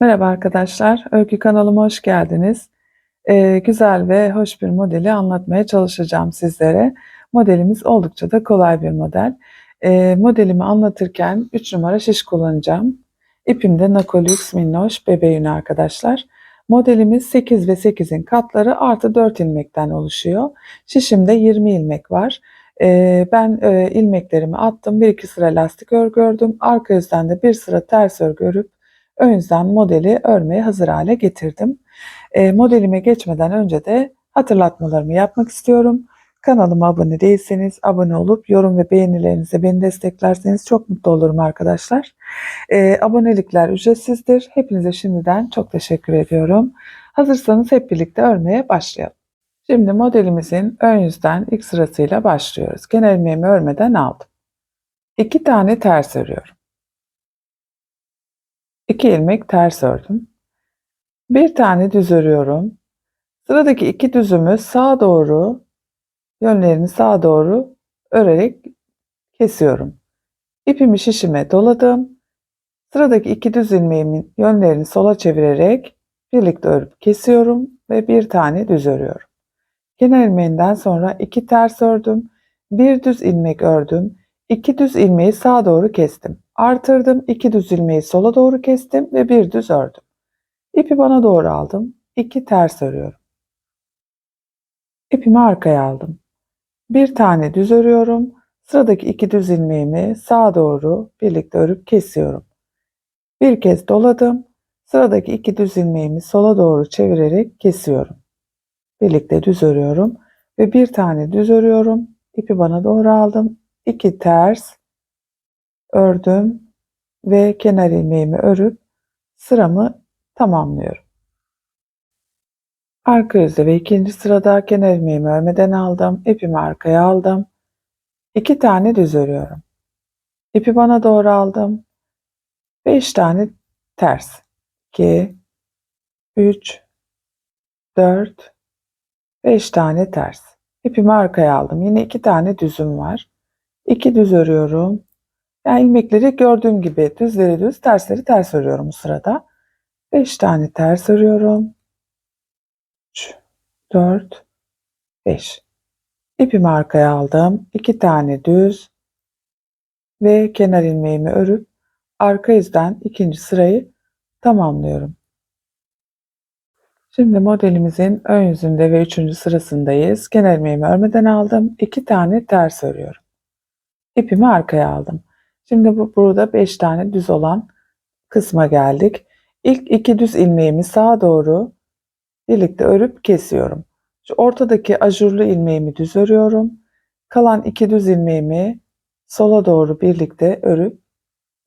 Merhaba arkadaşlar, Öykü kanalıma hoş geldiniz. Ee, güzel ve hoş bir modeli anlatmaya çalışacağım sizlere. Modelimiz oldukça da kolay bir model. Ee, modelimi anlatırken 3 numara şiş kullanacağım. İpim de Nakolux Minnoş Bebe Yünü arkadaşlar. Modelimiz 8 ve 8'in katları artı 4 ilmekten oluşuyor. Şişimde 20 ilmek var. Ee, ben e, ilmeklerimi attım. Bir iki sıra lastik örgü ördüm. Arka yüzden de bir sıra ters örgü örüp ön yüzden modeli örmeye hazır hale getirdim. E, modelime geçmeden önce de hatırlatmalarımı yapmak istiyorum. Kanalıma abone değilseniz abone olup yorum ve beğenilerinize beni desteklerseniz çok mutlu olurum arkadaşlar. E, abonelikler ücretsizdir. Hepinize şimdiden çok teşekkür ediyorum. Hazırsanız hep birlikte örmeye başlayalım. Şimdi modelimizin ön yüzden ilk sırasıyla başlıyoruz. Genel ilmeğimi örmeden aldım. İki tane ters örüyorum. 2 ilmek ters ördüm. Bir tane düz örüyorum. Sıradaki iki düzümü sağa doğru yönlerini sağa doğru örerek kesiyorum. İpimi şişime doladım. Sıradaki iki düz ilmeğimin yönlerini sola çevirerek birlikte örüp kesiyorum ve bir tane düz örüyorum. Kenar ilmeğinden sonra iki ters ördüm. Bir düz ilmek ördüm. İki düz ilmeği sağa doğru kestim. Artırdım. iki düz ilmeği sola doğru kestim ve bir düz ördüm. İpi bana doğru aldım. İki ters örüyorum. İpimi arkaya aldım. Bir tane düz örüyorum. Sıradaki iki düz ilmeğimi sağa doğru birlikte örüp kesiyorum. Bir kez doladım. Sıradaki iki düz ilmeğimi sola doğru çevirerek kesiyorum. Birlikte düz örüyorum ve bir tane düz örüyorum. İpi bana doğru aldım. İki ters ördüm ve kenar ilmeğimi örüp sıramı tamamlıyorum. Arka yüzde ve ikinci sırada kenar ilmeğimi örmeden aldım. İpimi arkaya aldım. İki tane düz örüyorum. İpi bana doğru aldım. Beş tane ters. 2 3 4 5 tane ters. İpimi arkaya aldım. Yine iki tane düzüm var. İki düz örüyorum. Yani ilmekleri gördüğüm gibi düzleri düz, tersleri ters örüyorum bu sırada. 5 tane ters örüyorum. 3, 4, 5. İpimi arkaya aldım. 2 tane düz ve kenar ilmeğimi örüp arka yüzden ikinci sırayı tamamlıyorum. Şimdi modelimizin ön yüzünde ve üçüncü sırasındayız. Kenar ilmeğimi örmeden aldım. 2 tane ters örüyorum. İpimi arkaya aldım. Şimdi bu burada 5 tane düz olan kısma geldik. İlk iki düz ilmeğimi sağa doğru birlikte örüp kesiyorum. Şu ortadaki ajurlu ilmeğimi düz örüyorum. Kalan iki düz ilmeğimi sola doğru birlikte örüp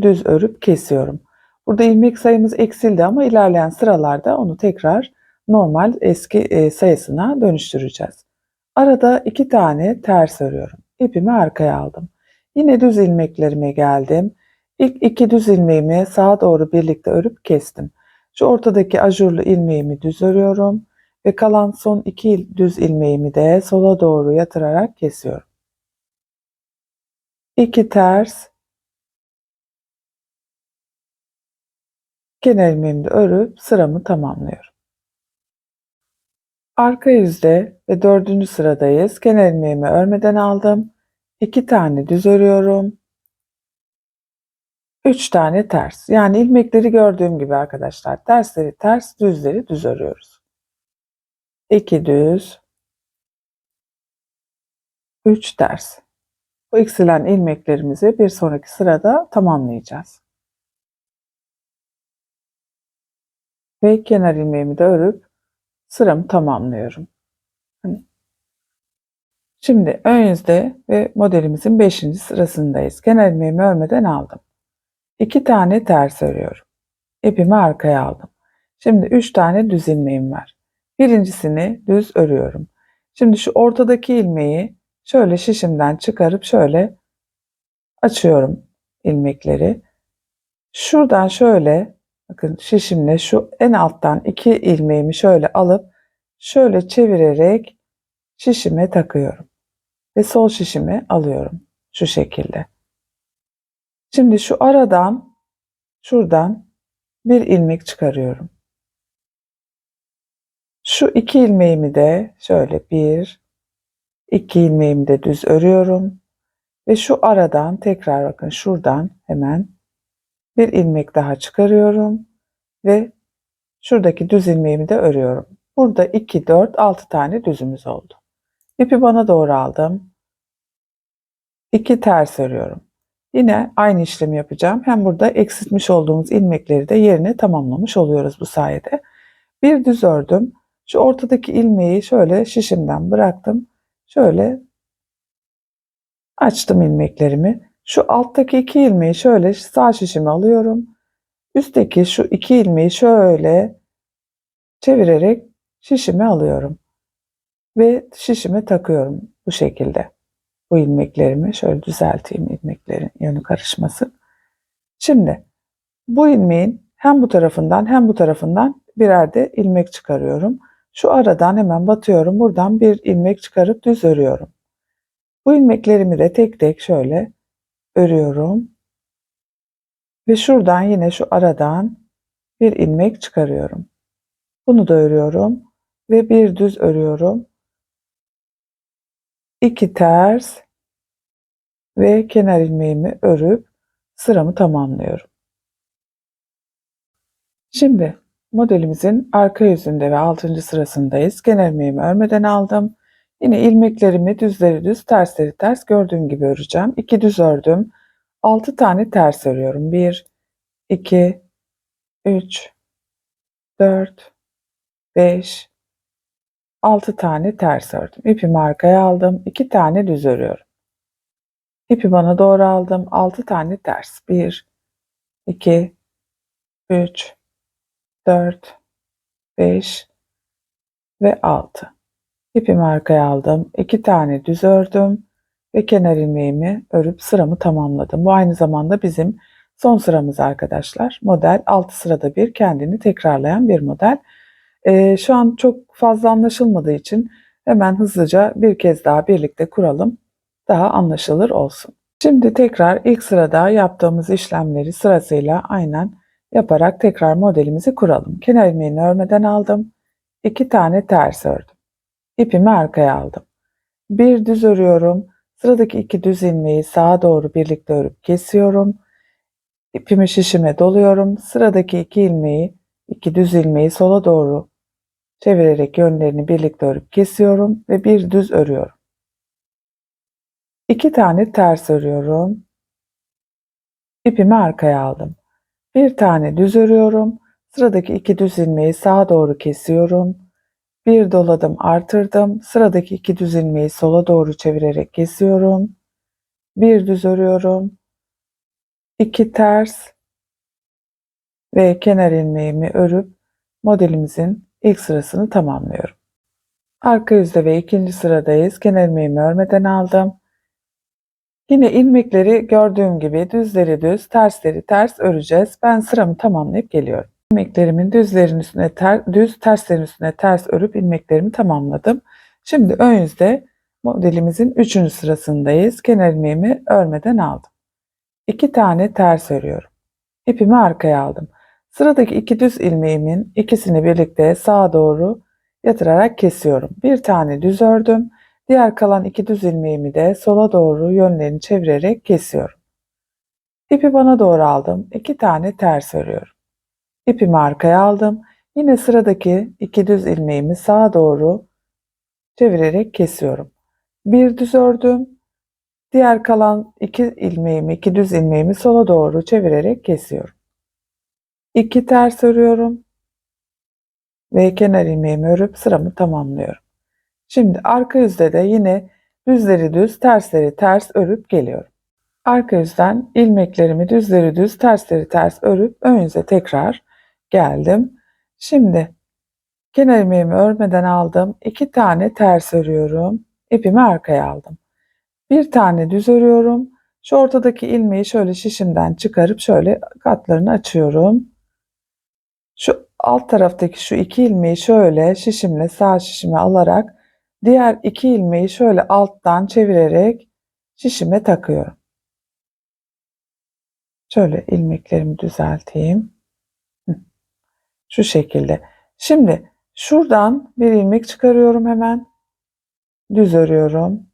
düz örüp kesiyorum. Burada ilmek sayımız eksildi ama ilerleyen sıralarda onu tekrar normal eski e, sayısına dönüştüreceğiz. Arada iki tane ters örüyorum. İpimi arkaya aldım. Yine düz ilmeklerime geldim. İlk iki düz ilmeğimi sağa doğru birlikte örüp kestim. Şu ortadaki ajurlu ilmeğimi düz örüyorum ve kalan son iki düz ilmeğimi de sola doğru yatırarak kesiyorum. İki ters kenar ilmeğimi de örüp sıramı tamamlıyorum. Arka yüzde ve dördüncü sıradayız. Kenar ilmeğimi örmeden aldım. 2 tane düz örüyorum. 3 tane ters. Yani ilmekleri gördüğüm gibi arkadaşlar. Tersleri ters, düzleri düz örüyoruz. 2 düz. 3 ters. Bu eksilen ilmeklerimizi bir sonraki sırada tamamlayacağız. Ve kenar ilmeğimi de örüp sıramı tamamlıyorum. Şimdi ön yüzde ve modelimizin 5. sırasındayız. Kenar ilmeğimi örmeden aldım. 2 tane ters örüyorum. İpimi arkaya aldım. Şimdi 3 tane düz ilmeğim var. Birincisini düz örüyorum. Şimdi şu ortadaki ilmeği şöyle şişimden çıkarıp şöyle açıyorum ilmekleri. Şuradan şöyle bakın şişimle şu en alttan iki ilmeğimi şöyle alıp şöyle çevirerek şişime takıyorum ve sol şişimi alıyorum şu şekilde. Şimdi şu aradan şuradan bir ilmek çıkarıyorum. Şu iki ilmeğimi de şöyle bir, iki ilmeğimi de düz örüyorum. Ve şu aradan tekrar bakın şuradan hemen bir ilmek daha çıkarıyorum. Ve şuradaki düz ilmeğimi de örüyorum. Burada 2, 4, 6 tane düzümüz oldu. İpi bana doğru aldım. 2 ters örüyorum. Yine aynı işlemi yapacağım. Hem burada eksiltmiş olduğumuz ilmekleri de yerine tamamlamış oluyoruz bu sayede. Bir düz ördüm. Şu ortadaki ilmeği şöyle şişimden bıraktım. Şöyle açtım ilmeklerimi. Şu alttaki iki ilmeği şöyle sağ şişime alıyorum. Üstteki şu iki ilmeği şöyle çevirerek şişime alıyorum. Ve şişime takıyorum bu şekilde. Bu ilmeklerimi şöyle düzelteyim ilmeklerin yönü karışmasın. Şimdi bu ilmeğin hem bu tarafından hem bu tarafından birer de ilmek çıkarıyorum. Şu aradan hemen batıyorum. Buradan bir ilmek çıkarıp düz örüyorum. Bu ilmeklerimi de tek tek şöyle örüyorum. Ve şuradan yine şu aradan bir ilmek çıkarıyorum. Bunu da örüyorum ve bir düz örüyorum. İki ters ve kenar ilmeğimi örüp sıramı tamamlıyorum. Şimdi modelimizin arka yüzünde ve 6. sırasındayız. Kenar ilmeğimi örmeden aldım. Yine ilmeklerimi düzleri düz, tersleri ters gördüğüm gibi öreceğim. 2 düz ördüm. 6 tane ters örüyorum. 1 2 3 4 5 6 tane ters ördüm. İpimi arkaya aldım. 2 tane düz örüyorum. İpi bana doğru aldım. 6 tane ters. 1 2 3 4 5 ve 6. İpimi arkaya aldım. 2 tane düz ördüm ve kenar ilmeğimi örüp sıramı tamamladım. Bu aynı zamanda bizim son sıramız arkadaşlar. Model 6 sırada bir kendini tekrarlayan bir model. Ee, şu an çok fazla anlaşılmadığı için hemen hızlıca bir kez daha birlikte kuralım. Daha anlaşılır olsun. Şimdi tekrar ilk sırada yaptığımız işlemleri sırasıyla aynen yaparak tekrar modelimizi kuralım. Kenar ilmeğini örmeden aldım. 2 tane ters ördüm. İpimi arkaya aldım. Bir düz örüyorum. Sıradaki iki düz ilmeği sağa doğru birlikte örüp kesiyorum. İpimi şişime doluyorum. Sıradaki iki ilmeği, iki düz ilmeği sola doğru çevirerek yönlerini birlikte örüp kesiyorum ve bir düz örüyorum. İki tane ters örüyorum. İpimi arkaya aldım. Bir tane düz örüyorum. Sıradaki iki düz ilmeği sağa doğru kesiyorum. Bir doladım artırdım. Sıradaki iki düz ilmeği sola doğru çevirerek kesiyorum. Bir düz örüyorum. İki ters ve kenar ilmeğimi örüp modelimizin ilk sırasını tamamlıyorum. Arka yüzde ve ikinci sıradayız. Kenar ilmeğimi örmeden aldım. Yine ilmekleri gördüğüm gibi düzleri düz, tersleri ters öreceğiz. Ben sıramı tamamlayıp geliyorum. İlmeklerimin düzlerin üstüne ter, düz, terslerin üstüne ters örüp ilmeklerimi tamamladım. Şimdi ön yüzde modelimizin 3. sırasındayız. Kenar ilmeğimi örmeden aldım. 2 tane ters örüyorum. İpimi arkaya aldım. Sıradaki iki düz ilmeğimin ikisini birlikte sağa doğru yatırarak kesiyorum. Bir tane düz ördüm. Diğer kalan iki düz ilmeğimi de sola doğru yönlerini çevirerek kesiyorum. İpi bana doğru aldım. İki tane ters örüyorum. İpimi arkaya aldım. Yine sıradaki iki düz ilmeğimi sağa doğru çevirerek kesiyorum. Bir düz ördüm. Diğer kalan iki ilmeğimi, iki düz ilmeğimi sola doğru çevirerek kesiyorum. İki ters örüyorum ve kenar ilmeğimi örüp sıramı tamamlıyorum. Şimdi arka yüzde de yine düzleri düz, tersleri ters örüp geliyorum. Arka yüzden ilmeklerimi düzleri düz, tersleri ters örüp ön yüze tekrar geldim. Şimdi kenar ilmeğimi örmeden aldım. iki tane ters örüyorum. İpimi arkaya aldım. Bir tane düz örüyorum. Şu ortadaki ilmeği şöyle şişimden çıkarıp şöyle katlarını açıyorum. Şu alt taraftaki şu iki ilmeği şöyle şişimle sağ şişime alarak diğer iki ilmeği şöyle alttan çevirerek şişime takıyorum. Şöyle ilmeklerimi düzelteyim. Şu şekilde. Şimdi şuradan bir ilmek çıkarıyorum hemen. Düz örüyorum.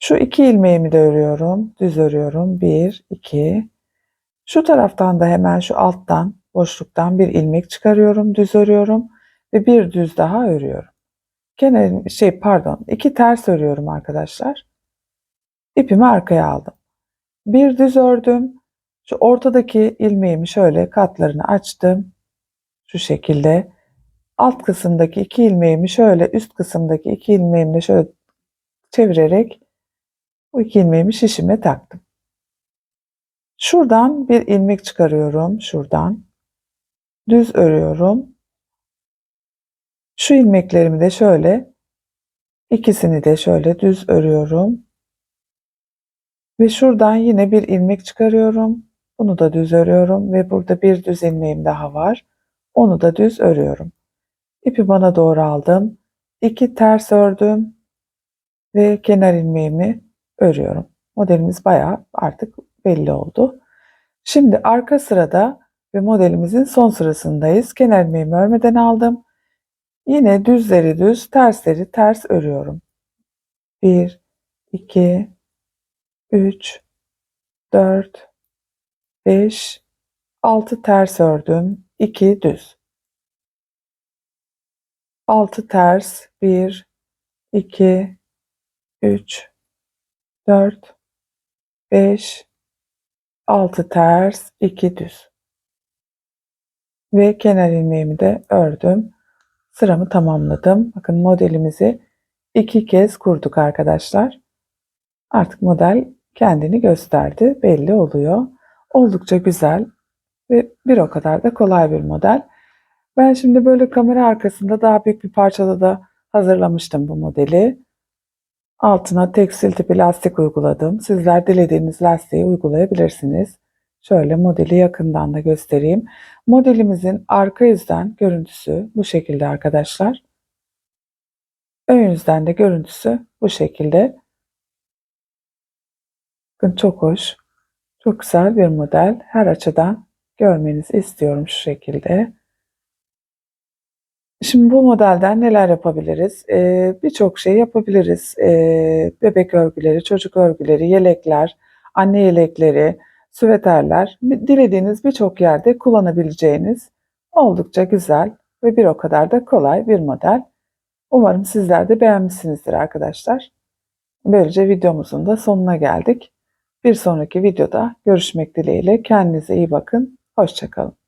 Şu iki ilmeğimi de örüyorum. Düz örüyorum. Bir, iki. Şu taraftan da hemen şu alttan boşluktan bir ilmek çıkarıyorum. Düz örüyorum. Ve bir düz daha örüyorum. Kenar, şey pardon iki ters örüyorum arkadaşlar. İpimi arkaya aldım. Bir düz ördüm. Şu ortadaki ilmeğimi şöyle katlarını açtım. Şu şekilde. Alt kısımdaki iki ilmeğimi şöyle üst kısımdaki iki ilmeğimle şöyle çevirerek bu iki ilmeğimi şişime taktım. Şuradan bir ilmek çıkarıyorum. Şuradan. Düz örüyorum. Şu ilmeklerimi de şöyle ikisini de şöyle düz örüyorum. Ve şuradan yine bir ilmek çıkarıyorum. Bunu da düz örüyorum ve burada bir düz ilmeğim daha var. Onu da düz örüyorum. İpi bana doğru aldım. İki ters ördüm ve kenar ilmeğimi örüyorum. Modelimiz bayağı artık belli oldu. Şimdi arka sırada ve modelimizin son sırasındayız. Kenar ilmeğimi örmeden aldım. Yine düzleri düz, tersleri ters örüyorum. 1 2 3 4 5 6 ters ördüm. 2 düz. 6 ters 1 2 3 4 5 6 ters 2 düz. Ve kenar ilmeğimi de ördüm. Sıramı tamamladım. Bakın modelimizi iki kez kurduk arkadaşlar. Artık model kendini gösterdi. Belli oluyor. Oldukça güzel ve bir o kadar da kolay bir model. Ben şimdi böyle kamera arkasında daha büyük bir parçada da hazırlamıştım bu modeli. Altına tekstil tipi lastik uyguladım. Sizler dilediğiniz lastiği uygulayabilirsiniz. Şöyle modeli yakından da göstereyim. Modelimizin arka yüzden görüntüsü bu şekilde arkadaşlar. Ön yüzden de görüntüsü bu şekilde. Bakın çok hoş. Çok güzel bir model. Her açıdan görmenizi istiyorum şu şekilde. Şimdi bu modelden neler yapabiliriz? Ee, Birçok şey yapabiliriz. Ee, bebek örgüleri, çocuk örgüleri, yelekler, anne yelekleri, süveterler, dilediğiniz birçok yerde kullanabileceğiniz oldukça güzel ve bir o kadar da kolay bir model. Umarım sizler de beğenmişsinizdir arkadaşlar. Böylece videomuzun da sonuna geldik. Bir sonraki videoda görüşmek dileğiyle. Kendinize iyi bakın. Hoşçakalın.